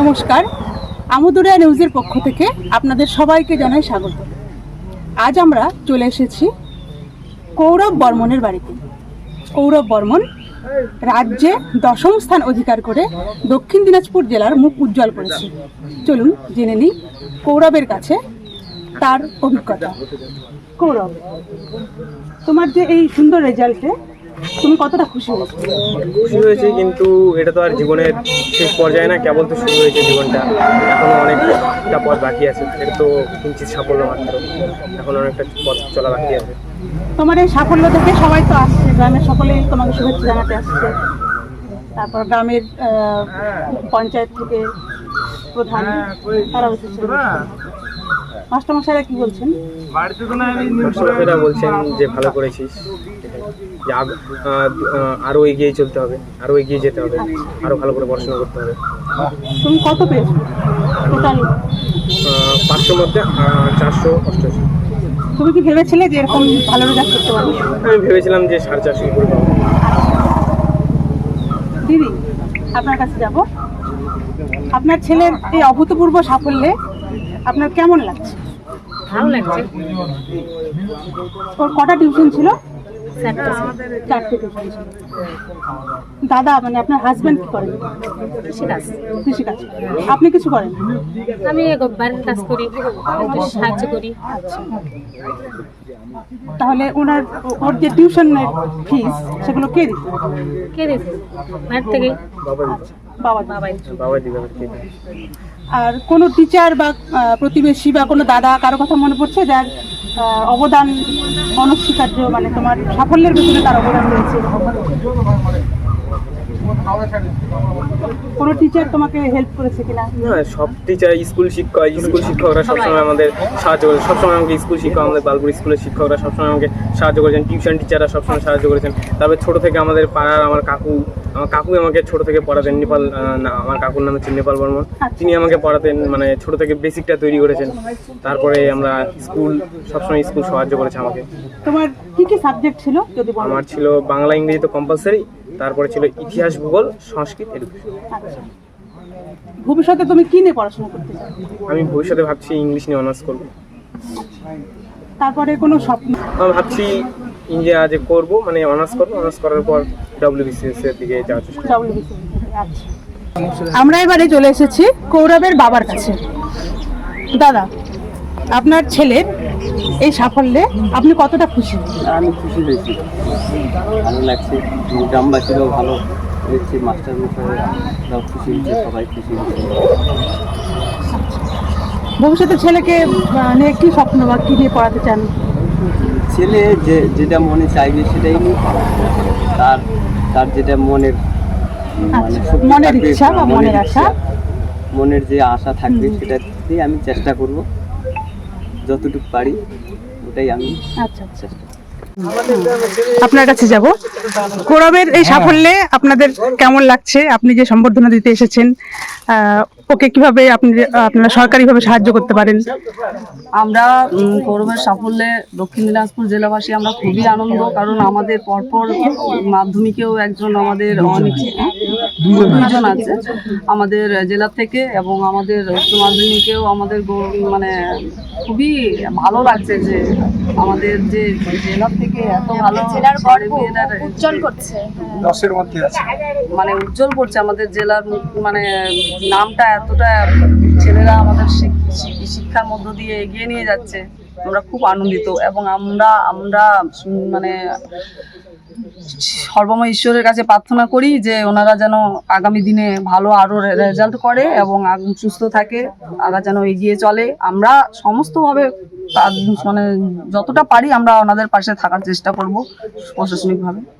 নমস্কার। আমুদুরিয়া নিউজের পক্ষ থেকে আপনাদের সবাইকে জানাই স্বাগত। আজ আমরা চলে এসেছি কৌরব বর্মনের বাড়িতে। কৌরব বর্মন রাজ্যে দশম স্থান অধিকার করে দক্ষিণ দিনাজপুর জেলার মুখ উজ্জ্বল করেছে। চলুন জেনে নিই কৌরবের কাছে তার অভিজ্ঞতা। কৌরব, তোমার যে এই সুন্দর রেজাল্টে তুমি কতটা খুশি হয়েছো? খুশি হয়েছি কিন্তু এটা তো আর জীবনের শেষ পর্যায়ে না কেবল তো শুরু হয়েছে জীবনটা। এখনও অনেকটা পথ বাকি আছে এটা তো কিঞ্চিত সাফল্য মাত্র। এখন অনেকটা পথ চলা বাকি আছে। তোমার এই সাফল্য দেখে সবাই তো আসছে গ্রামের সকলেই তোমাকে শুভেচ্ছা জানাতে আসছে। তারপর গ্রামের পঞ্চায়েত থেকে প্রধান তারাও মাস্টারমশাইরা কি বলছেন? মাস্টারমশাইরা বলছেন যে ভালো করেছিস। যে আগ- আহ, আহ, আরও এগিয়ে চলতে হবে আরও এগিয়ে যেতে হবে আরও ভালো করে পড়াশোনা করতে হবে। তুমি কত পেয়েছ? টোটাল পাঁচশোর মধ্যে চারশো অষ্টআশি। তুমি কি ভেবেছিলে যে এরকম ভালো রেজাল্ট করতে পারবে? আমি ভেবেছিলাম যে সাড়ে চারশো করে পাবো। দিদি আপনার কাছে যাব। আপনার ছেলের এই অভূতপূর্ব সাফল্যে আপনার কেমন লাগছে? ভালো লাগছে। ওর কটা টিউশন ছিল? চারটে। টিউশন ছিল। দাদা মানে আপনার হাজব্যান্ড কি করেন? কৃষিকাজ। কৃষি কাজ আপনি কিছু করেন? আমি বাড়ির কাজ করি সাহায্য করি। তাহলে ওনার ওর যে টিউশনের ফিস সেগুলো কে দিত? কে দিচ্ছে বাড়ি থেকে। বাবা বাবাই দিবে? আর কোনো টিচার বা প্রতিবেশী বা কোনো দাদা কারও কথা মনে পড়ছে যার আহ, অবদান অনস্বীকার্য মানে তোমার সাফল্যের পেছনে তার অবদান রয়েছে? কোনো টিচার তোমাকে হেল্প করেছে কিনা? না সব টিচার স্কুল শিক্ষক স্কুল শিক্ষকরা সবসময় আমাদের সাহায্য করে সবসময় আমাকে স্কুল শিক্ষক আমাদের বালপুর স্কুলের শিক্ষকরা সবসময় আমাকে সাহায্য করেছেন। টিউশন টিচাররা সবসময় সাহায্য করেছেন। তারপরে ছোট থেকে আমাদের পাড়ার আমার কাকু আমার কাকুই আমাকে ছোট থেকে পড়াতেন। নেপাল না আমার কাকুর নাম হচ্ছে নেপাল বর্মন। তিনি আমাকে পড়াতেন মানে ছোট থেকে বেসিকটা তৈরি করেছেন। তারপরে আমরা স্কুল সবসময় স্কুল সাহায্য করেছে আমাকে। তোমার কি কি সাবজেক্ট ছিল যদি আমার ছিল বাংলা ইংরেজি তো কম্পালসারি তারপরে ছিল ইতিহাস ভূগোল সংস্কৃত এডুকেশন ভবিষ্যতে তুমি কি নিয়ে পড়াশোনা করতে চাও? আমি ভবিষ্যতে ভাবছি ইংলিশ নিয়ে অনার্স করব। তারপরে কোনো স্বপ্ন? আমি ভাবছি ইন্ডিয়া যে করব মানে অনার্স করব অনার্স করার পর ডাব্লিউবিসিএস এর দিকে যাওয়ার চেষ্টা আচ্ছা। আমরা এবারে চলে এসেছি কৌরবের বাবার কাছে। দাদা আপনার ছেলের এই সাফল্যে আপনি কতটা খুশি? আমি খুশি হয়েছি। ভালো লাগছে। গ্রামবাসীরাও ভালো হয়েছে মাস্টার মশাইরাও খুশি হয়েছে সবাই খুশি হয়েছে। ভবিষ্যতে ছেলেকে নিয়ে কি স্বপ্ন বা কি নিয়ে পড়াতে চান? ছেলে যে যেটা মনে চাইবে সেটাই তার তার যেটা মনের মানে আচ্ছা, মনের ইচ্ছা বা মনের আশা। মনের যে আশা থাকবে সেটাতেই আমি চেষ্টা করব। যতটুকু পারি, ওটাই আমি। আচ্ছা আচ্ছা। আপনার কাছে যাব। কোরবের এই সাফল্যে আপনাদের কেমন লাগছে? আপনি যে সম্বর্ধনা দিতে এসেছেন ওকে কীভাবে আপনি আপনারা সরকারিভাবে সাহায্য করতে পারেন? আমরা গৌরবের সাফল্যে দক্ষিণ দিনাজপুর জেলাবাসী আমরা খুবই আনন্দ কারণ আমাদের পরপর মাধ্যমিকেও একজন আমাদের অনেক দুজন আছে। আমাদের জেলা থেকে এবং আমাদের উচ্চ মাধ্যমিকেও আমাদের মানে খুবই ভালো লাগছে যে আমাদের যে জেলা থেকে এত ভালো জেলার উজ্জ্বল করছে। মানে উজ্জ্বল করছে আমাদের জেলার মানে নামটা এতটা ছেলেরা আমাদের শিক- শিক- শিক্ষার মধ্য দিয়ে এগিয়ে নিয়ে যাচ্ছে। আমরা খুব আনন্দিত এবং আমরা আমরা মানে সর্বময় ঈশ্বরের কাছে প্রার্থনা করি যে ওনারা যেন আগামী দিনে ভালো আরও রেজাল্ট করে এবং সুস্থ থাকে, তারা যেন এগিয়ে চলে। আমরা সমস্তভাবে মানে যতটা পারি আমরা ওনাদের পাশে থাকার চেষ্টা করব প্রশাসনিকভাবে।